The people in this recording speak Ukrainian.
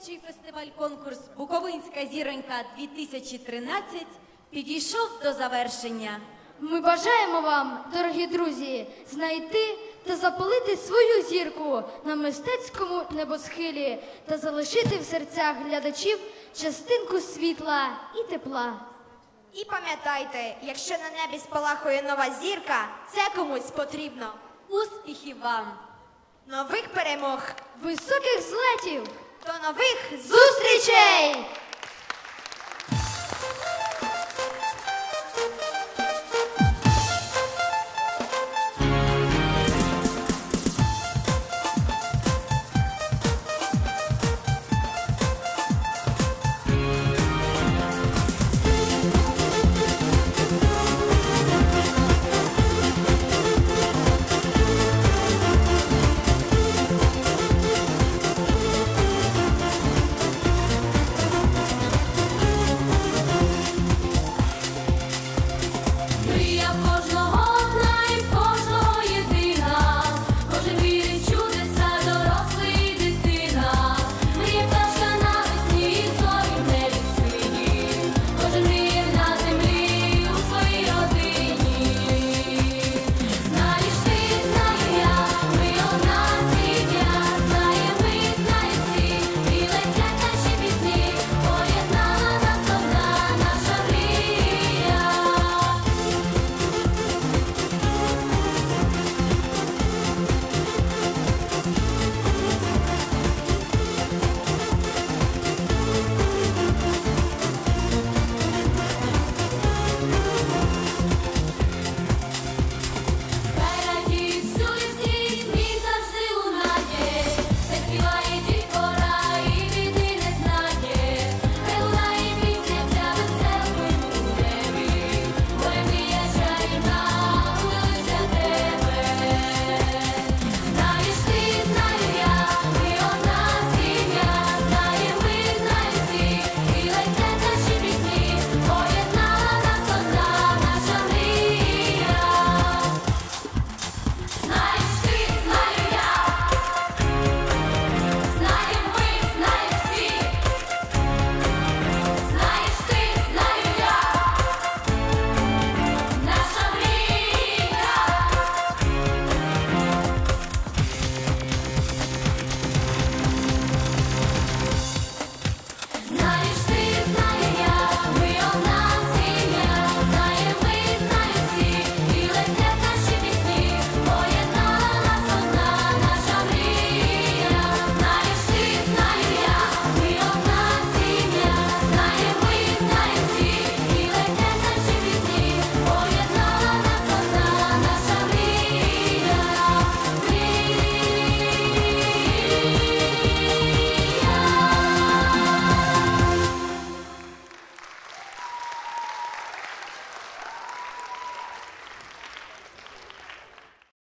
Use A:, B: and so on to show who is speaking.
A: Дитячий фестиваль-конкурс Буковинська зіронька 2013 підійшов до завершення.
B: Ми бажаємо вам, дорогі друзі, знайти та запалити свою зірку на мистецькому небосхилі та залишити в серцях глядачів частинку світла і тепла.
C: І пам'ятайте, якщо на небі спалахує нова зірка, це комусь потрібно.
A: Успіхів вам!
C: Нових перемог,
B: Високих злетів!
C: До нових
B: Зустрічей!